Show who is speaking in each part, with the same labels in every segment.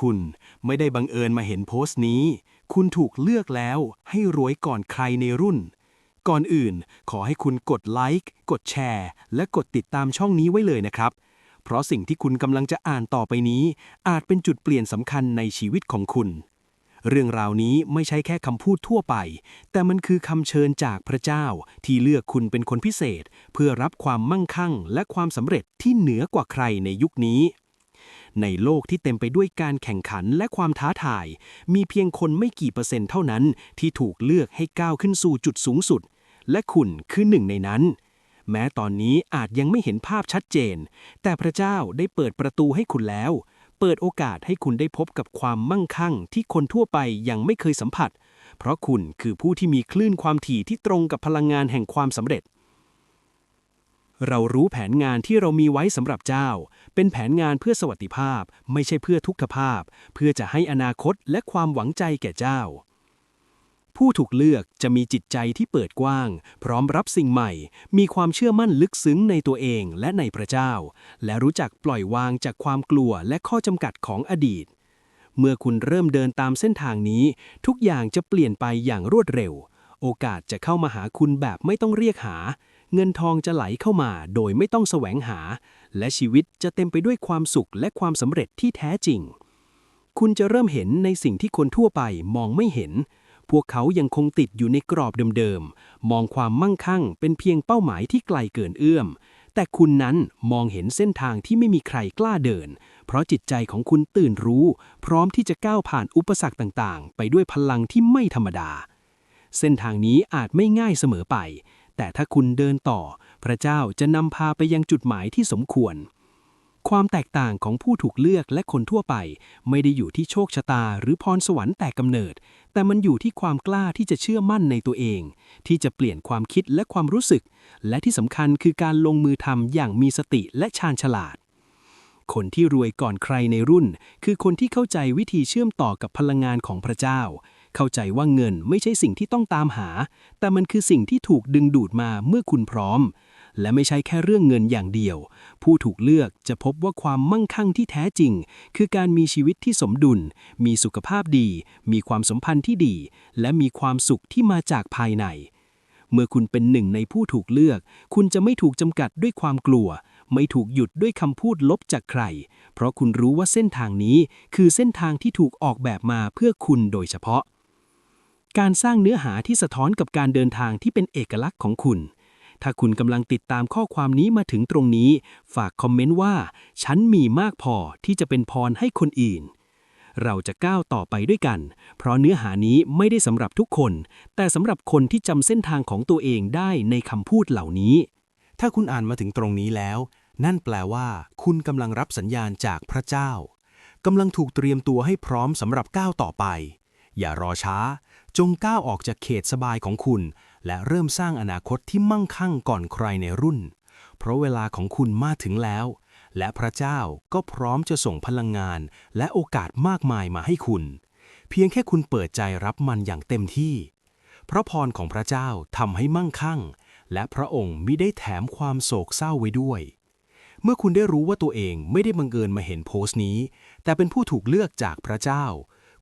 Speaker 1: คุณไม่ได้บังเอิญมาเห็นโพสต์นี้ คุณถูกเลือกแล้วให้รวยก่อนใครในรุ่น ก่อนอื่น ขอให้คุณกดไลค์กดแชร์ และกดติดตามช่องนี้ไว้เลยนะครับ เพราะสิ่งที่คุณกำลังจะอ่านต่อไปนี้ อาจเป็นจุดเปลี่ยนสำคัญในชีวิตของคุณ เรื่องราวนี้ไม่ใช่แค่คำพูดทั่วไป แต่มันคือคำเชิญจากพระเจ้าที่เลือกคุณเป็นคนพิเศษ เพื่อรับความมั่งคั่ง และความสำเร็จที่เหนือกว่าใครในยุคนี้ ในโลกที่เต็มไปด้วยการแข่งขันและความท้าทาย มีเพียงคนไม่กี่เปอร์เซ็นต์เท่านั้น ที่ถูกเลือกให้ก้าวขึ้นสู่จุดสูงสุด และคุณคือหนึ่งในนั้น แม้ตอนนี้อาจยังไม่เห็นภาพชัดเจน แต่พระเจ้าได้เปิดประตูให้คุณแล้ว เปิดโอกาสให้คุณได้พบกับความมั่งคั่ง ที่คนทั่วไปยังไม่เคยสัมผัส เพราะคุณคือผู้ที่มีคลื่นความถี่ที่ตรงกับพลังงานแห่งความสำเร็จ เรารู้แผนงานที่เรามีไว้สำหรับเจ้า เป็นแผนงานเพื่อสวัสดิภาพ ไม่ใช่เพื่อทุกขภาพ เพื่อจะให้อนาคตและความหวังใจแก่เจ้า ผู้ถูกเลือกจะมีจิตใจที่เปิดกว้าง พร้อมรับสิ่งใหม่ มีความเชื่อมั่นลึกซึ้งในตัวเองและในพระเจ้า และรู้จักปล่อยวางจากความกลัวและข้อจำกัดของอดีต เมื่อคุณเริ่มเดินตามเส้นทางนี้ ทุกอย่างจะเปลี่ยนไปอย่างรวดเร็ว โอกาสจะเข้ามาหาคุณแบบไม่ต้องเรียกหา เงินทองจะไหลเข้ามาโดยไม่ต้องแสวงหา และชีวิตจะเต็มไปด้วยความสุขและความสำเร็จที่แท้จริง คุณจะเริ่มเห็นในสิ่งที่คนทั่วไปมองไม่เห็น พวกเขายังคงติดอยู่ในกรอบเดิมๆ มองความมั่งคั่งเป็นเพียงเป้าหมายที่ไกลเกินเอื้อม แต่คุณนั้นมองเห็นเส้นทางที่ไม่มีใครกล้าเดิน เพราะจิตใจของคุณตื่นรู้ พร้อมที่จะก้าวผ่านอุปสรรคต่างๆ ไปด้วยพลังที่ไม่ธรรมดาเส้นทางนี้อาจไม่ง่ายเสมอไป แต่ถ้าคุณเดินต่อ พระเจ้าจะนำพาไปยังจุดหมายที่สมควร ความแตกต่างของผู้ถูกเลือกและคนทั่วไป ไม่ได้อยู่ที่โชคชะตาหรือพรสวรรค์แต่กำเนิด แต่มันอยู่ที่ความกล้าที่จะเชื่อมั่นในตัวเอง ที่จะเปลี่ยนความคิดและความรู้สึก และที่สำคัญคือการลงมือทำอย่างมีสติและชาญฉลาดคนที่รวยก่อนใครในรุ่น คือคนที่เข้าใจวิธีเชื่อมต่อกับพลังงานของพระเจ้า เข้าใจว่าเงินไม่ใช่สิ่งที่ต้องตามหา แต่มันคือสิ่งที่ถูกดึงดูดมาเมื่อคุณพร้อม และไม่ใช่แค่เรื่องเงินอย่างเดียว ผู้ถูกเลือกจะพบว่าความมั่งคั่งที่แท้จริง คือการมีชีวิตที่สมดุล มีสุขภาพดี มีความสัมพันธ์ที่ดี และมีความสุขที่มาจากภายใน เมื่อคุณเป็นหนึ่งในผู้ถูกเลือก คุณจะไม่ถูกจำกัดด้วยความกลัวไม่ถูกหยุดด้วยคำพูดลบจากใคร เพราะคุณรู้ว่าเส้นทางนี้คือเส้นทางที่ถูกออกแบบมาเพื่อคุณโดยเฉพาะ การสร้างเนื้อหาที่สะท้อนกับการเดินทางที่เป็นเอกลักษณ์ของคุณ ถ้าคุณกำลังติดตามข้อความนี้มาถึงตรงนี้ ฝากคอมเมนต์ว่า ฉันมีมากพอที่จะเป็นพรให้คนอื่น เราจะก้าวต่อไปด้วยกัน เพราะเนื้อหานี้ไม่ได้สำหรับทุกคน แต่สำหรับคนที่จำเส้นทางของตัวเองได้ในคำพูดเหล่านี้
Speaker 2: ถ้าคุณอ่านมาถึงตรงนี้แล้ว นั่นแปลว่า คุณกำลังรับสัญญาณจากพระเจ้ากำลังถูกเตรียมตัวให้พร้อมสำหรับก้าวต่อไป อย่ารอช้า จงก้าวออกจากเขตสบายของคุณ และเริ่มสร้างอนาคตที่มั่งคั่งก่อนใครในรุ่น เพราะเวลาของคุณมาถึงแล้ว และพระเจ้าก็พร้อมจะส่งพลังงาน และโอกาสมากมายมาให้คุณ เพียงแค่คุณเปิดใจรับมันอย่างเต็มที่เพราะพรของพระเจ้าทำให้มั่งคั่ง และพระองค์มิได้แถมความโศกเศร้าไว้ด้วยเมื่อคุณได้รู้ว่าตัวเองไม่ได้บังเอิญมาเห็นโพสต์นี้ แต่เป็นผู้ถูกเลือกจากพระเจ้า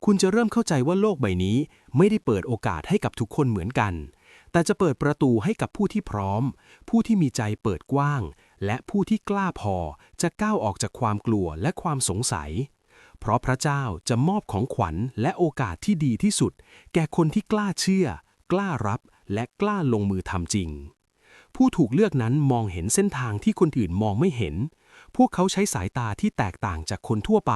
Speaker 2: คุณจะเริ่มเข้าใจว่าโลกใบนี้ ไม่ได้เปิดโอกาสให้กับทุกคนเหมือนกัน แต่จะเปิดประตูให้กับผู้ที่พร้อม ผู้ที่มีใจเปิดกว้าง และผู้ที่กล้าพอจะก้าวออกจากความกลัวและความสงสัย เพราะพระเจ้าจะมอบของขวัญและโอกาสที่ดีที่สุด แก่คนที่กล้าเชื่อ กล้ารับ และกล้าลงมือทำจริง ผู้ถูกเลือกนั้นมองเห็นเส้นทางที่คนอื่นมองไม่เห็น พวกเขาใช้สายตาที่แตกต่างจากคนทั่วไป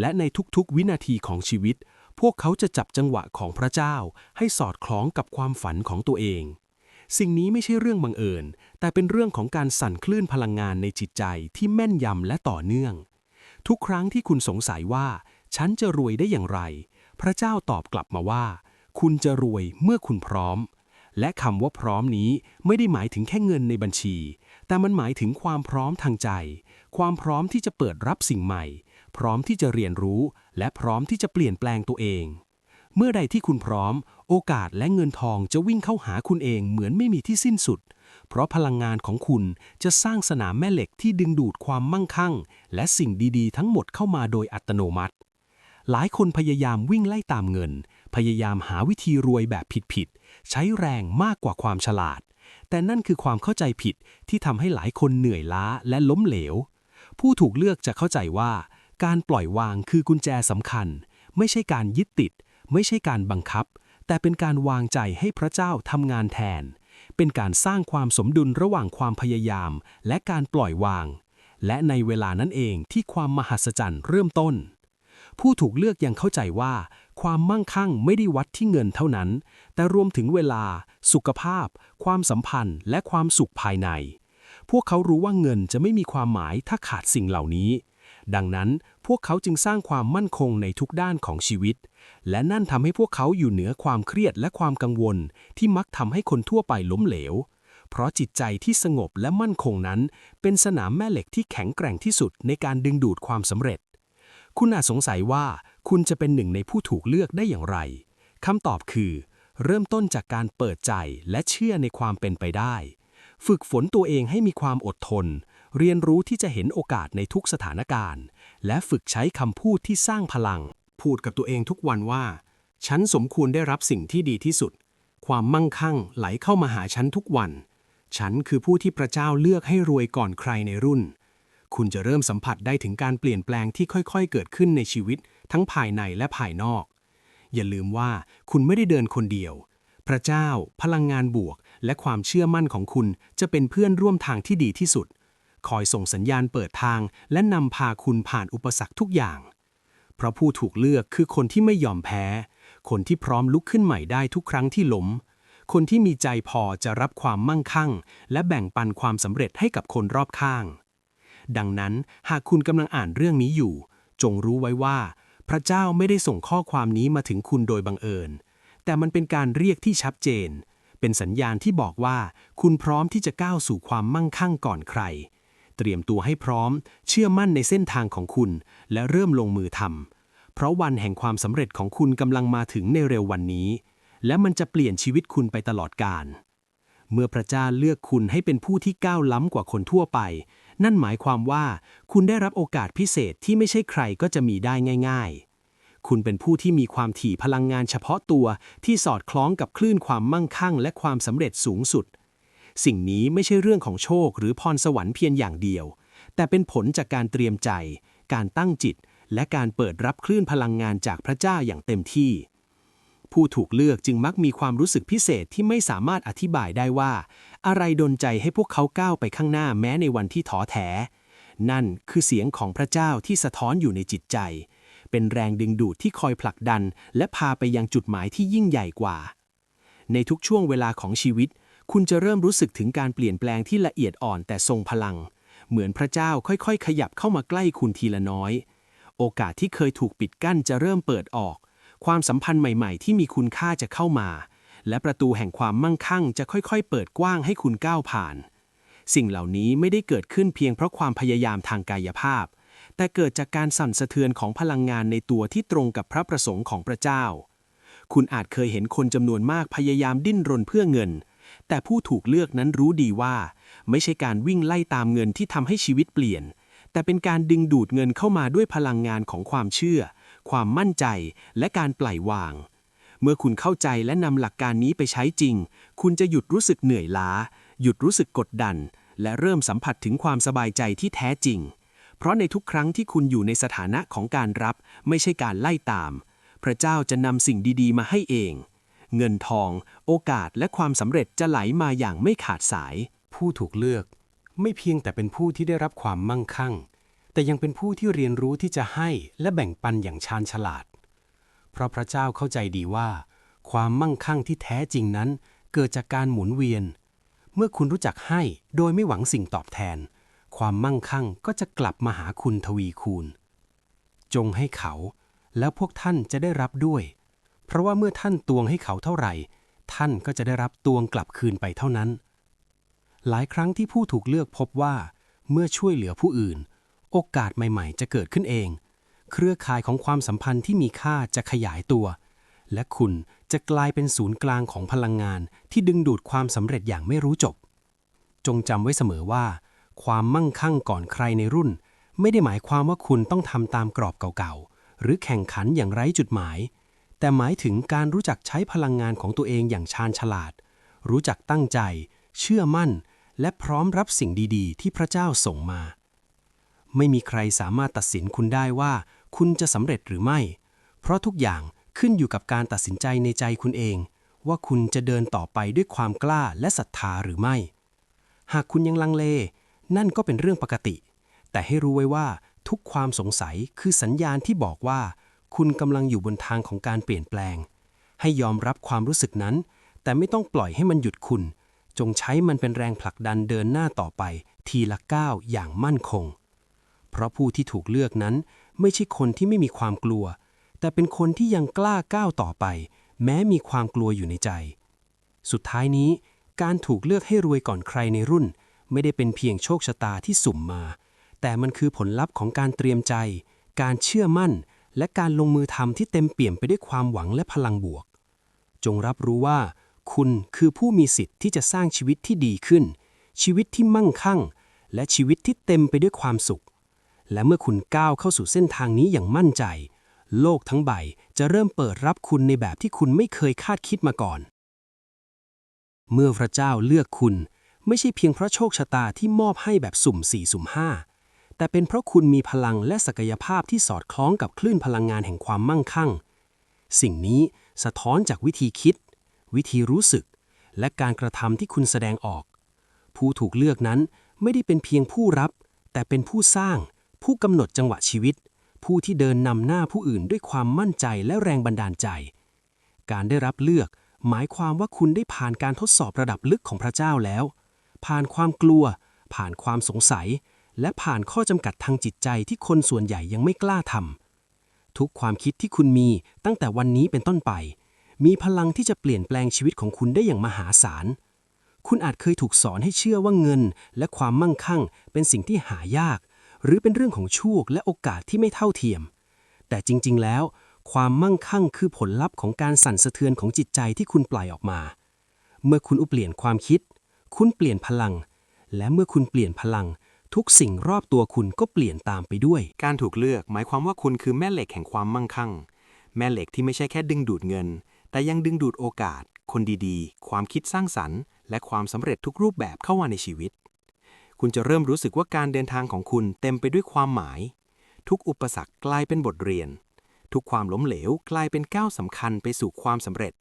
Speaker 2: และในทุกๆวินาทีของชีวิต พวกเขาจะจับจังหวะของพระเจ้า ให้สอดคล้องกับความฝันของตัวเอง สิ่งนี้ไม่ใช่เรื่องบังเอิญ แต่เป็นเรื่องของการสั่นคลื่นพลังงานในจิตใจที่แม่นยำและต่อเนื่อง ทุกครั้งที่คุณสงสัยว่า ฉันจะรวยได้อย่างไร พระเจ้าตอบกลับมาว่า คุณจะรวยเมื่อคุณพร้อม และคำว่าพร้อมนี้ไม่ได้หมายถึงแค่เงินในบัญชี แต่มันหมายถึงความพร้อมทางใจ ความพร้อมที่จะเปิดรับสิ่งใหม่ พร้อมที่จะเรียนรู้ และพร้อมที่จะเปลี่ยนแปลงตัวเอง เมื่อใดที่คุณพร้อม โอกาสและเงินทองจะวิ่งเข้าหาคุณเองเหมือนไม่มีที่สิ้นสุด เพราะพลังงานของคุณจะสร้างสนามแม่เหล็กที่ดึงดูดความมั่งคั่ง และสิ่งดีๆ ทั้งหมดเข้ามาโดยอัตโนมัติ หลายคนพยายามวิ่งไล่ตามเงิน พยายามหาวิธีรวยแบบผิดๆใช้แรงมากกว่าความฉลาดแต่นั่นคือความเข้าใจผิดที่ทำให้หลายคนเหนื่อยล้าและล้มเหลว ผู้ถูกเลือกจะเข้าใจว่า การปล่อยวางคือกุญแจสำคัญ ไม่ใช่การยึดติด ไม่ใช่การบังคับ แต่เป็นการวางใจให้พระเจ้าทำงานแทน เป็นการสร้างความสมดุลระหว่างความพยายาม และการปล่อยวาง และในเวลานั้นเองที่ความมหัศจรรย์เริ่มต้น ผู้ถูกเลือกยังเข้าใจว่า ความมั่งคั่งไม่ได้วัดที่เงินเท่านั้น แต่รวมถึงเวลา สุขภาพ ความสัมพันธ์ และความสุขภายใน พวกเขารู้ว่าเงินจะไม่มีความหมายถ้าขาดสิ่งเหล่านี้ ดังนั้นพวกเขาจึงสร้างความมั่นคงในทุกด้านของชีวิต และนั่นทำให้พวกเขาอยู่เหนือความเครียดและความกังวล ที่มักทำให้คนทั่วไปล้มเหลว เพราะจิตใจที่สงบและมั่นคงนั้น เป็นสนามแม่เหล็กที่แข็งแกร่งที่สุดในการดึงดูดความสำเร็จ คุณอาจสงสัยว่าคุณจะเป็นหนึ่งในผู้ถูกเลือกได้อย่างไรคำตอบคือ เริ่มต้นจากการเปิดใจและเชื่อในความเป็นไปได้ ฝึกฝนตัวเองให้มีความอดทน เรียนรู้ที่จะเห็นโอกาสในทุกสถานการณ์ และฝึกใช้คำพูดที่สร้างพลัง พูดกับตัวเองทุกวันว่า ฉันสมควรได้รับสิ่งที่ดีที่สุด ความมั่งคั่งไหลเข้ามาหาฉันทุกวัน ฉันคือผู้ที่พระเจ้าเลือกให้รวยก่อนใครในรุ่น คุณจะเริ่มสัมผัสได้ถึงการเปลี่ยนแปลงที่ค่อยๆ เกิดขึ้นในชีวิต ทั้งภายในและภายนอก อย่าลืมว่าคุณไม่ได้เดินคนเดียว พระเจ้า พลังงานบวก และความเชื่อมั่นของคุณจะเป็นเพื่อนร่วมทางที่ดีที่สุด คอยส่งสัญญาณเปิดทาง และนำพาคุณผ่านอุปสรรคทุกอย่าง เพราะผู้ถูกเลือกคือคนที่ไม่ยอมแพ้ คนที่พร้อมลุกขึ้นใหม่ได้ทุกครั้งที่ล้ม คนที่มีใจพอจะรับความมั่งคั่ง และแบ่งปันความสำเร็จให้กับคนรอบข้าง ดังนั้นหากคุณกำลังอ่านเรื่องนี้อยู่ จงรู้ไว้ว่า พระเจ้าไม่ได้ส่งข้อความนี้มาถึงคุณโดยบังเอิญแต่มันเป็นการเรียกที่ชัดเจน เป็นสัญญาณที่บอกว่า คุณพร้อมที่จะก้าวสู่ความมั่งคั่งก่อนใคร เตรียมตัวให้พร้อม เชื่อมั่นในเส้นทางของคุณ และเริ่มลงมือทำเพราะวันแห่งความสำเร็จของคุณกำลังมาถึงในเร็ววันนี้ และมันจะเปลี่ยนชีวิตคุณไปตลอดกาลเมื่อพระเจ้าเลือกคุณให้เป็นผู้ที่ก้าวล้ำกว่าคนทั่วไป นั่นหมายความว่า คุณได้รับโอกาสพิเศษที่ไม่ใช่ใครก็จะมีได้ง่าย ๆ คุณเป็นผู้ที่มีความถี่พลังงานเฉพาะตัวที่สอดคล้องกับคลื่นความมั่งคั่ง และความสำเร็จสูงสุด สิ่งนี้ไม่ใช่เรื่องของโชคหรือพรสวรรค์เพียงอย่างเดียว แต่เป็นผลจากการเตรียมใจ การตั้งจิต และการเปิดรับคลื่นพลังงานจากพระเจ้าอย่างเต็มที่ ผู้ถูกเลือกจึงมักมีความรู้สึกพิเศษที่ไม่สามารถอธิบายได้ว่า อะไรดนใจให้พวกเขาก้าวไปข้างหน้าแม้ในวันที่ท้อแท้ นั่นคือเสียงของพระเจ้าที่สะท้อนอยู่ในจิตใจ เป็นแรงดึงดูดที่คอยผลักดัน และพาไปยังจุดหมายที่ยิ่งใหญ่กว่า ในทุกช่วงเวลาของชีวิต คุณจะเริ่มรู้สึกถึงการเปลี่ยนแปลงที่ละเอียดอ่อนแต่ทรงพลัง เหมือนพระเจ้าค่อยๆ ขยับเข้ามาใกล้คุณทีละน้อย โอกาสที่เคยถูกปิดกั้นจะเริ่มเปิดออก ความสัมพันธ์ใหม่ๆ ที่มีคุณค่าจะเข้ามา และประตูแห่งความมั่งคั่งจะค่อยๆ เปิดกว้างให้คุณก้าวผ่าน สิ่งเหล่านี้ไม่ได้เกิดขึ้นเพียงเพราะความพยายามทางกายภาพ แต่เกิดจากการสั่นสะเทือนของพลังงานในตัวที่ตรงกับพระประสงค์ของพระเจ้า คุณอาจเคยเห็นคนจำนวนมากพยายามดิ้นรนเพื่อเงิน แต่ผู้ถูกเลือกนั้นรู้ดีว่า ไม่ใช่การวิ่งไล่ตามเงินที่ทำให้ชีวิตเปลี่ยน แต่เป็นการดึงดูดเงินเข้ามาด้วยพลังงานของความเชื่อ ความมั่นใจ และการปล่อยวาง เมื่อคุณเข้าใจและนำหลักการนี้ไปใช้จริง คุณจะหยุดรู้สึกเหนื่อยล้า หยุดรู้สึกกดดัน และเริ่มสัมผัสถึงความสบายใจที่แท้จริง เพราะในทุกครั้งที่คุณอยู่ในสถานะของการรับ ไม่ใช่การไล่ตาม พระเจ้าจะนำสิ่งดีๆ มาให้เอง เงินทอง โอกาสและความสำเร็จจะไหลมาอย่างไม่ขาดสาย
Speaker 3: ผู้ถูกเลือก ไม่เพียงแต่เป็นผู้ที่ได้รับความมั่งคั่ง แต่ยังเป็นผู้ที่เรียนรู้ที่จะให้และแบ่งปันอย่างชาญฉลาด เพราะพระเจ้าเข้าใจดีว่า ความมั่งคั่งที่แท้จริงนั้น เกิดจากการหมุนเวียน เมื่อคุณรู้จักให้โดยไม่หวังสิ่งตอบแทน ความมั่งคั่งก็จะกลับมาหาคุณทวีคูณ จงให้เขา แล้วพวกท่านจะได้รับด้วย เพราะว่าเมื่อท่านตวงให้เขาเท่าไหร่ ท่านก็จะได้รับตวงกลับคืนไปเท่านั้น หลายครั้งที่ผู้ถูกเลือกพบว่า เมื่อช่วยเหลือผู้อื่น โอกาสใหม่ๆ จะเกิดขึ้นเอง เครือข่ายของความสัมพันธ์ที่มีค่าจะขยายตัว และคุณจะกลายเป็นศูนย์กลางของพลังงานที่ดึงดูดความสำเร็จอย่างไม่รู้จบ จงจำไว้เสมอว่า ความมั่งคั่งก่อนใครในรุ่น ไม่ได้หมายความว่าคุณต้องทำตามกรอบเก่าๆ หรือแข่งขันอย่างไร้จุดหมาย แต่หมายถึงการรู้จักใช้พลังงานของตัวเองอย่างชาญฉลาด รู้จักตั้งใจ เชื่อมั่น และพร้อมรับสิ่งดีๆ ที่พระเจ้าส่งมา ไม่มีใครสามารถตัดสินคุณได้ว่า คุณจะสำเร็จหรือไม่ เพราะทุกอย่างขึ้นอยู่กับการตัดสินใจในใจคุณเอง ว่าคุณจะเดินต่อไปด้วยความกล้าและศรัทธาหรือไม่ หากคุณยังลังเล นั่นก็เป็นเรื่องปกติ แต่ให้รู้ไว้ว่า ทุกความสงสัยคือสัญญาณที่บอกว่า คุณกำลังอยู่บนทางของการเปลี่ยนแปลง ให้ยอมรับความรู้สึกนั้น แต่ไม่ต้องปล่อยให้มันหยุดคุณ จงใช้มันเป็นแรงผลักดันเดินหน้าต่อไป ทีละก้าวอย่างมั่นคง เพราะผู้ที่ถูกเลือกนั้น ไม่ใช่คนที่ไม่มีความกลัว แต่เป็นคนที่ยังกล้าก้าวต่อไป แม้มีความกลัวอยู่ในใจ สุดท้ายนี้การถูกเลือกให้รวยก่อนใครในรุ่น ไม่ได้เป็นเพียงโชคชะตาที่สุ่มมา แต่มันคือผลลัพธ์ของการเตรียมใจ การเชื่อมั่น และการลงมือทำที่เต็มเปี่ยมไปด้วยความหวังและพลังบวก จงรับรู้ว่า คุณคือผู้มีสิทธิ์ที่จะสร้างชีวิตที่ดีขึ้น ชีวิตที่มั่งคั่ง และชีวิตที่เต็มไปด้วยความสุข และเมื่อคุณก้าวเข้าสู่เส้นทางนี้อย่างมั่นใจ โลกทั้งใบจะเริ่มเปิดรับคุณในแบบที่คุณไม่เคยคาดคิดมาก่อนเมื่อพระเจ้าเลือกคุณ ไม่ใช่เพียงเพราะโชคชะตาที่มอบให้แบบสุ่มสี่สุ่มห้าแต่เป็นเพราะคุณมีพลังและศักยภาพที่สอดคล้องกับคลื่นพลังงานแห่งความมั่งคั่ง สิ่งนี้สะท้อนจากวิธีคิด วิธีรู้สึก และการกระทำที่คุณแสดงออก ผู้ถูกเลือกนั้นไม่ได้เป็นเพียงผู้รับ แต่เป็นผู้สร้าง ผู้กำหนดจังหวะชีวิต ผู้ที่เดินนำหน้าผู้อื่นด้วยความมั่นใจและแรงบันดาลใจ การได้รับเลือก หมายความว่าคุณได้ผ่านการทดสอบระดับลึกของพระเจ้าแล้ว ผ่านความกลัว ผ่านความสงสัย และผ่านข้อจำกัดทางจิตใจที่คนส่วนใหญ่ยังไม่กล้าทำทุกความคิดที่คุณมีตั้งแต่วันนี้เป็นต้นไป มีพลังที่จะเปลี่ยนแปลงชีวิตของคุณได้อย่างมหาศาล คุณอาจเคยถูกสอนให้เชื่อว่าเงิน และความมั่งคั่ง เป็นสิ่งที่หายาก หรือเป็นเรื่องของโชคและโอกาสที่ไม่เท่าเทียม แต่จริง ๆ แล้วความมั่งคั่งคือผลลัพธ์ของการสั่นสะเทือนของจิตใจที่คุณปล่อยออกมา เมื่อคุณอุเปลี่ยนความคิด คุณเปลี่ยนพลัง และเมื่อคุณเปลี่ยนพลัง ทุกสิ่งรอบตัวคุณก็เปลี่ยนตามไปด้วย
Speaker 1: การถูกเลือกหมายความว่าคุณคือแม่เหล็กแห่งความมั่งคั่ง แม่เหล็กที่ไม่ใช่แค่ดึงดูดเงิน แต่ยังดึงดูดโอกาส คนดีๆ ความคิดสร้างสรรค์ และความสำเร็จทุกรูปแบบเข้ามาในชีวิต คุณจะเริ่มรู้สึกว่าการเดินทางของคุณเต็มไปด้วยความหมาย ทุกอุปสรรคกลายเป็นบทเรียน ทุกความล้มเหลวกลายเป็นก้าวสำคัญไปสู่ความสำเร็จ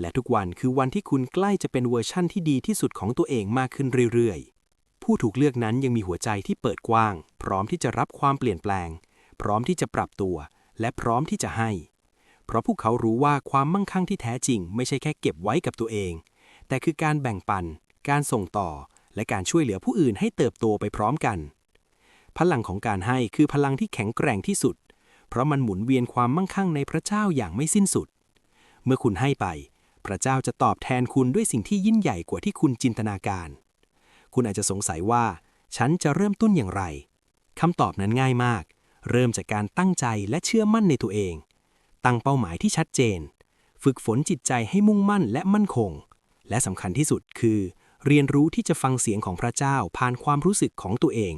Speaker 1: และทุกวันคือวันที่คุณใกล้จะเป็นเวอร์ชั่นที่ดีที่สุดของตัวเองมากขึ้นเรื่อยๆ ผู้ถูกเลือกนั้นยังมีหัวใจที่เปิดกว้าง พร้อมที่จะรับความเปลี่ยนแปลง พร้อมที่จะปรับตัว และพร้อมที่จะให้ เพราะพวกเขารู้ว่าความมั่งคั่งที่แท้จริง ไม่ใช่แค่เก็บไว้กับตัวเอง แต่คือการแบ่งปัน การส่งต่อ และการช่วยเหลือผู้อื่นให้เติบโตไปพร้อมกัน พลังของการให้คือพลังที่แข็งแกร่งที่สุด เพราะมันหมุนเวียนความมั่งคั่งในพระเจ้าอย่างไม่สิ้นสุด เมื่อคุณให้ไป พระเจ้าจะตอบแทนคุณด้วยสิ่งที่ยิ่งใหญ่กว่าที่คุณจินตนาการ คุณอาจจะสงสัยว่า ฉันจะเริ่มต้นอย่างไรคำตอบนั้นง่ายมาก เริ่มจากการตั้งใจและเชื่อมั่นในตัวเอง ตั้งเป้าหมายที่ชัดเจน ฝึกฝนจิตใจให้มุ่งมั่นและมั่นคง และสำคัญที่สุดคือ เรียนรู้ที่จะฟังเสียงของพระเจ้าผ่านความรู้สึกของตัวเอง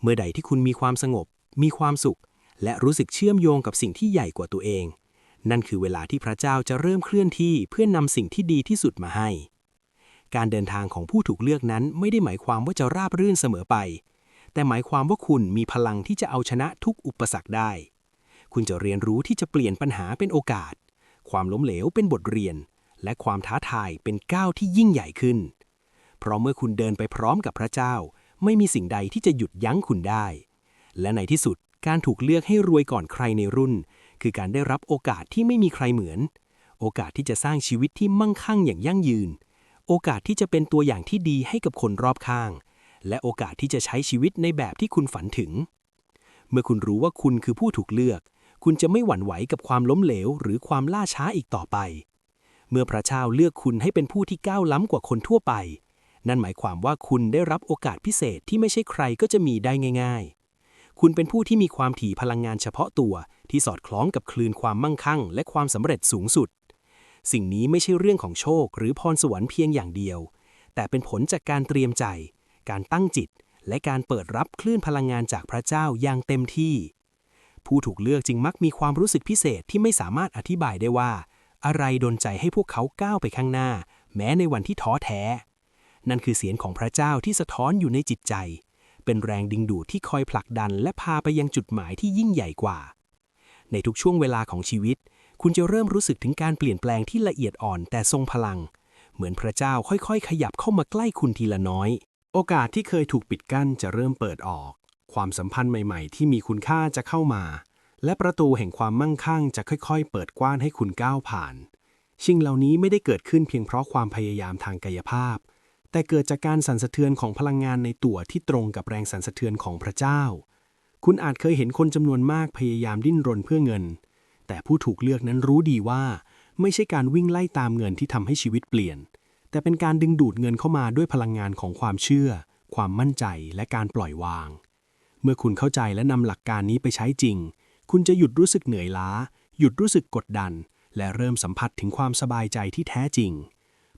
Speaker 1: เมื่อใดที่คุณมีความสงบ มีความสุข และรู้สึกเชื่อมโยงกับสิ่งที่ใหญ่กว่าตัวเอง นั่นคือเวลาที่พระเจ้าจะเริ่มเคลื่อนที่เพื่อนนำสิ่งที่ดีที่สุดมาให้ การเดินทางของผู้ถูกเลือกนั้นไม่ได้หมายความว่าจะราบรื่นเสมอไป แต่หมายความว่าคุณมีพลังที่จะเอาชนะทุกอุปสรรคได้ คุณจะเรียนรู้ที่จะเปลี่ยนปัญหาเป็นโอกาส ความล้มเหลวเป็นบทเรียน และความท้าทายเป็นก้าวที่ยิ่งใหญ่ขึ้น เพราะเมื่อคุณเดินไปพร้อมกับพระเจ้า ไม่มีสิ่งใดที่จะหยุดยั้งคุณได้ และในที่สุดการถูกเลือกให้รวยก่อนใครในรุ่น คือการได้รับโอกาสที่ไม่มีใครเหมือน โอกาสที่จะสร้างชีวิตที่มั่งคั่งอย่างยั่งยืน โอกาสที่จะเป็นตัวอย่างที่ดีให้กับคนรอบข้าง และโอกาสที่จะใช้ชีวิตในแบบที่คุณฝันถึง เมื่อคุณรู้ว่าคุณคือผู้ถูกเลือก คุณจะไม่หวั่นไหวกับความล้มเหลว หรือความล่าช้าอีกต่อไป เมื่อพระเจ้าเลือกคุณให้เป็นผู้ที่ก้าวล้ำกว่าคนทั่วไป นั่นหมายความว่าคุณได้รับโอกาสพิเศษที่ไม่ใช่ใครก็จะมีได้ง่าย ๆ คุณเป็นผู้ที่มีความถี่พลังงานเฉพาะตัว ที่สอดคล้องกับคลื่นความมั่งคั่ง และความสำเร็จสูงสุด สิ่งนี้ไม่ใช่เรื่องของโชค หรือพรสวรรค์เพียงอย่างเดียว แต่เป็นผลจากการเตรียมใจ การตั้งจิต และการเปิดรับคลื่นพลังงานจากพระเจ้าอย่างเต็มที่ ผู้ถูกเลือกจึงมักมีความรู้สึกพิเศษที่ไม่สามารถอธิบายได้ว่า อะไรดนใจให้พวกเขาก้าวไปข้างหน้า แม้ในวันที่ท้อแท้ นั่นคือเสียงของพระเจ้าที่สะท้อนอยู่ในจิตใจ เป็นแรงดึงดูดที่คอยผลักดัน และพาไปยังจุดหมายที่ยิ่งใหญ่กว่า ในทุกช่วงเวลาของชีวิต คุณจะเริ่มรู้สึกถึงการเปลี่ยนแปลงที่ละเอียดอ่อนแต่ทรงพลัง เหมือนพระเจ้าค่อยๆ ขยับเข้ามาใกล้คุณทีละน้อย โอกาสที่เคยถูกปิดกั้นจะเริ่มเปิดออก ความสัมพันธ์ใหม่ๆ ที่มีคุณค่าจะเข้ามา และประตูแห่งความมั่งคั่งจะค่อยๆ เปิดกว้านให้คุณก้าวผ่านสิ่งเหล่านี้ไม่ได้เกิดขึ้นเพียงเพราะความพยายามทางกายภาพ แต่เกิดจากการสั่นสะเทือนของพลังงานในตัวที่ตรงกับแรงสั่นสะเทือนของพระเจ้า คุณอาจเคยเห็นคนจำนวนมากพยายามดิ้นรนเพื่อเงิน แต่ผู้ถูกเลือกนั้นรู้ดีว่า ไม่ใช่การวิ่งไล่ตามเงินที่ทำให้ชีวิตเปลี่ยน แต่เป็นการดึงดูดเงินเข้ามาด้วยพลังงานของความเชื่อ ความมั่นใจและการปล่อยวาง เมื่อคุณเข้าใจและนำหลักการนี้ไปใช้จริง คุณจะหยุดรู้สึกเหนื่อยล้า หยุดรู้สึกกดดัน และเริ่มสัมผัสถึงความสบายใจที่แท้จริง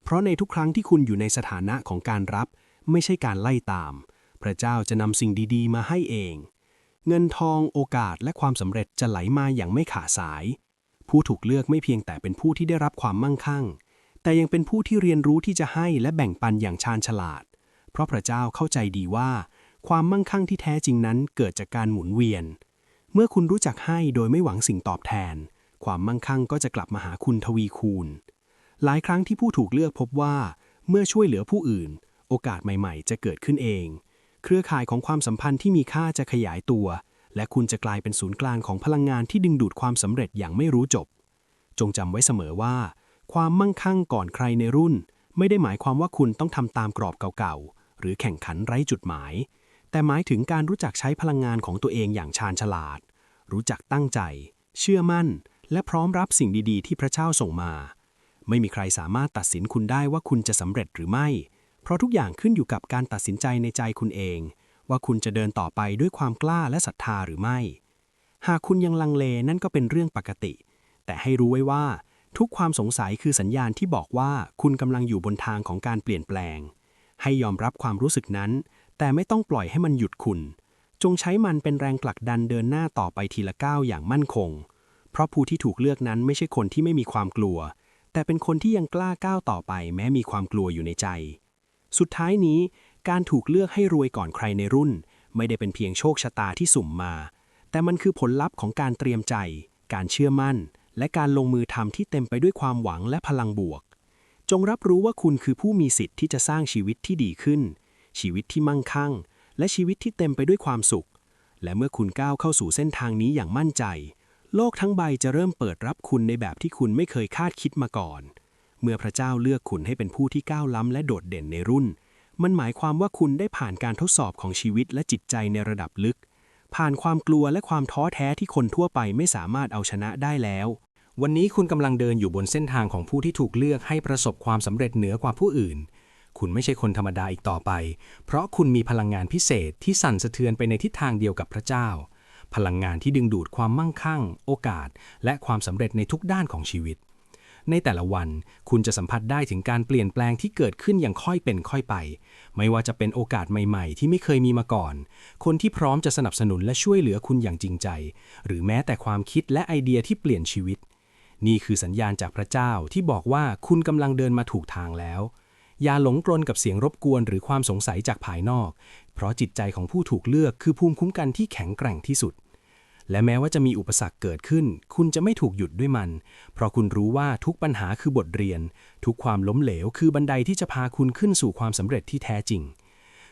Speaker 1: เพราะในทุกครั้งที่คุณอยู่ในสถานะของการรับ ไม่ใช่การไล่ตาม พระเจ้าจะนำสิ่งดีๆ มาให้เอง เงินทองโอกาสและความสำเร็จจะไหลมาอย่างไม่ขาดสาย ผู้ถูกเลือกไม่เพียงแต่เป็นผู้ที่ได้รับความมั่งคั่ง แต่ยังเป็นผู้ที่เรียนรู้ที่จะให้และแบ่งปันอย่างชาญฉลาด เพราะพระเจ้าเข้าใจดีว่า ความมั่งคั่งที่แท้จริงนั้นเกิดจากการหมุนเวียน เมื่อคุณรู้จักให้โดยไม่หวังสิ่งตอบแทน ความมั่งคั่งก็จะกลับมาหาคุณทวีคูณ หลายครั้งที่ผู้ถูกเลือกพบว่า เมื่อช่วยเหลือผู้อื่น โอกาสใหม่ๆ จะเกิดขึ้นเอง เครือข่ายของความสัมพันธ์ที่มีค่าจะขยายตัว และคุณจะกลายเป็นศูนย์กลางของพลังงานที่ดึงดูดความสำเร็จอย่างไม่รู้จบ จงจำไว้เสมอว่า ความมั่งคั่งก่อนใครในรุ่น ไม่ได้หมายความว่าคุณต้องทำตามกรอบเก่าๆ หรือแข่งขันไร้จุดหมาย แต่หมายถึงการรู้จักใช้พลังงานของตัวเองอย่างชาญฉลาด รู้จักตั้งใจ เชื่อมั่น และพร้อมรับสิ่งดีๆ ที่พระเจ้าส่งมา ไม่มีใครสามารถตัดสินคุณได้ว่าคุณจะสำเร็จหรือไม่ เพราะทุกอย่างขึ้นอยู่กับการตัดสินใจในใจคุณเอง ว่าคุณจะเดินต่อไปด้วยความกล้าและศรัทธาหรือไม่ หากคุณยังลังเลนั่นก็เป็นเรื่องปกติ แต่ให้รู้ไว้ว่า ทุกความสงสัยคือสัญญาณที่บอกว่าคุณกำลังอยู่บนทางของการเปลี่ยนแปลง ให้ยอมรับความรู้สึกนั้น แต่ไม่ต้องปล่อยให้มันหยุดคุณ จงใช้มันเป็นแรงผลักดันเดินหน้าต่อไปทีละก้าวอย่างมั่นคง เพราะผู้ที่ถูกเลือกนั้นไม่ใช่คนที่ไม่มีความกลัว แต่เป็นคนที่ยังกล้าก้าวต่อไป แม้มีความกลัวอยู่ในใจ สุดท้ายนี้ การถูกเลือกให้รวยก่อนใครในรุ่น ไม่ได้เป็นเพียงโชคชะตาที่สุ่มมา แต่มันคือผลลัพธ์ของการเตรียมใจ การเชื่อมั่น และการลงมือทำที่เต็มไปด้วยความหวังและพลังบวก จงรับรู้ว่าคุณคือผู้มีสิทธิ์ที่จะสร้างชีวิตที่ดีขึ้น ชีวิตที่มั่งคั่ง และชีวิตที่เต็มไปด้วยความสุข และเมื่อคุณก้าวเข้าสู่เส้นทางนี้อย่างมั่นใจ โลกทั้งใบจะเริ่มเปิดรับคุณในแบบที่คุณไม่เคยคาดคิดมาก่อน เมื่อพระเจ้าเลือกคุณให้เป็นผู้ที่ก้าวล้ำและโดดเด่นในรุ่น มันหมายความว่าคุณได้ผ่านการทดสอบของชีวิตและจิตใจในระดับลึก ผ่านความกลัวและความท้อแท้ที่คนทั่วไปไม่สามารถเอาชนะได้แล้ว
Speaker 3: วันนี้คุณกำลังเดินอยู่บนเส้นทางของผู้ที่ถูกเลือกให้ประสบความสำเร็จเหนือกว่าผู้อื่น คุณไม่ใช่คนธรรมดาอีกต่อไป เพราะคุณมีพลังงานพิเศษที่สั่นสะเทือนไปในทิศทางเดียวกับพระเจ้า พลังงานที่ดึงดูดความมั่งคั่ง โอกาส และความสำเร็จในทุกด้านของชีวิต ในแต่ละวันคุณจะสัมผัสได้ถึงการเปลี่ยนแปลงที่เกิดขึ้นอย่างค่อยเป็นค่อยไป ไม่ว่าจะเป็นโอกาสใหม่ๆ ที่ไม่เคยมีมาก่อน คนที่พร้อมจะสนับสนุนและช่วยเหลือคุณอย่างจริงใจ หรือแม้แต่ความคิดและไอเดียที่เปลี่ยนชีวิต นี่คือสัญญาณจากพระเจ้าที่บอกว่าคุณกำลังเดินมาถูกทางแล้ว อย่าหลงกลนกับเสียงรบกวนหรือความสงสัยจากภายนอก เพราะจิตใจของผู้ถูกเลือกคือภูมิคุ้มกันที่แข็งแกร่งที่สุด และแม้ว่าจะมีอุปสรรคเกิดขึ้น คุณจะไม่ถูกหยุดด้วยมัน เพราะคุณรู้ว่าทุกปัญหาคือบทเรียน ทุกความล้มเหลวคือบันไดที่จะพาคุณขึ้นสู่ความสำเร็จที่แท้จริง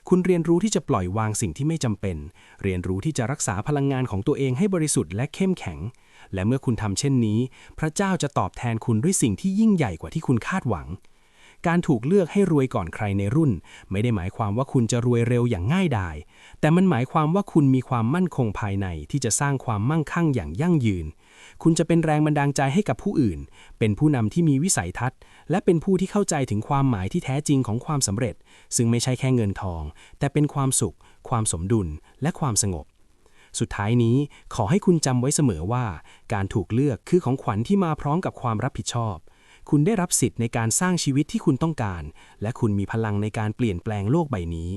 Speaker 3: คุณเรียนรู้ที่จะปล่อยวางสิ่งที่ไม่จำเป็น เรียนรู้ที่จะรักษาพลังงานของตัวเองให้บริสุทธิ์และเข้มแข็ง และเมื่อคุณทำเช่นนี้ พระเจ้าจะตอบแทนคุณด้วยสิ่งที่ยิ่งใหญ่กว่าที่คุณคาดหวัง การถูกเลือกให้รวยก่อนใครในรุ่น ไม่ได้หมายความว่าคุณจะรวยเร็วอย่างง่ายดาย แต่มันหมายความว่าคุณมีความมั่นคงภายในที่จะสร้างความมั่งคั่งอย่างยั่งยืน คุณจะเป็นแรงบันดาลใจให้กับผู้อื่น เป็นผู้นำที่มีวิสัยทัศน์ และเป็นผู้ที่เข้าใจถึงความหมายที่แท้จริงของความสำเร็จ ซึ่งไม่ใช่แค่เงินทอง แต่เป็นความสุข ความสมดุล และความสงบสุดท้ายนี้ขอให้คุณจำไว้เสมอว่า การถูกเลือกคือของขวัญที่มาพร้อมกับความรับผิดชอบ คุณได้รับสิทธิ์ในการสร้างชีวิตที่คุณต้องการ และคุณมีพลังในการเปลี่ยนแปลงโลกใบนี้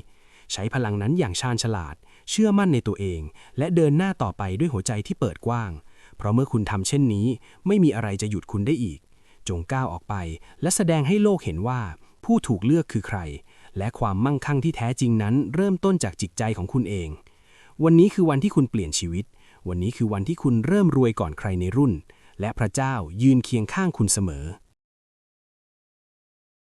Speaker 3: ใช้พลังนั้นอย่างชาญฉลาด เชื่อมั่นในตัวเอง และเดินหน้าต่อไปด้วยหัวใจที่เปิดกว้าง เพราะเมื่อคุณทำเช่นนี้ ไม่มีอะไรจะหยุดคุณได้อีก จงก้าวออกไป และแสดงให้โลกเห็นว่า ผู้ถูกเลือกคือใคร และความมั่งคั่งที่แท้จริงนั้น เริ่มต้นจากจิตใจของคุณเอง วันนี้คือวันที่คุณเปลี่ยนชีวิต วันนี้คือวันที่คุณเริ่มรวยก่อนใครในรุ่น และพระเจ้ายืนเคียงข้างคุณเสมอ